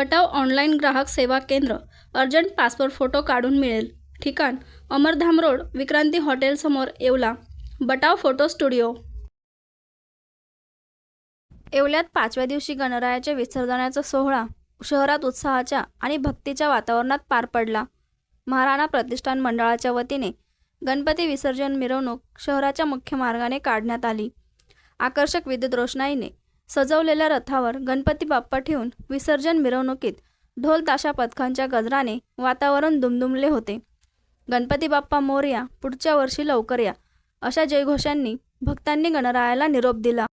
बटाव online ग्राहक सेवा केंद्र अर्जंट पासपोर्ट फोटो काढून मिळेल. ठिकाण अमरधाम रोड विक्रांती हॉटेलसमोर येवला. Batav photo studio. येवल्यात पाचव्या दिवशी गणरायाच्या विसर्जनाचा सोहळा शहरात उत्साहाच्या आणि भक्तीच्या वातावरणात पार पडला. महाराणा प्रतिष्ठान मंडळाच्या वतीने गणपती विसर्जन मिरवणूक शहराच्या मुख्य मार्गाने काढण्यात आली. आकर्षक विद्युत रोषणाईने सजवलेल्या रथावर गणपती बाप्पा ठेवून विसर्जन मिरवणुकीत ढोल ताशा पथकांच्या गजराने वातावरण दुमदुमले होते. गणपती बाप्पा मोर्या पुढच्या वर्षी लवकर या अशा जयघोषांनी भक्तांनी गणरायाला निरोप दिला.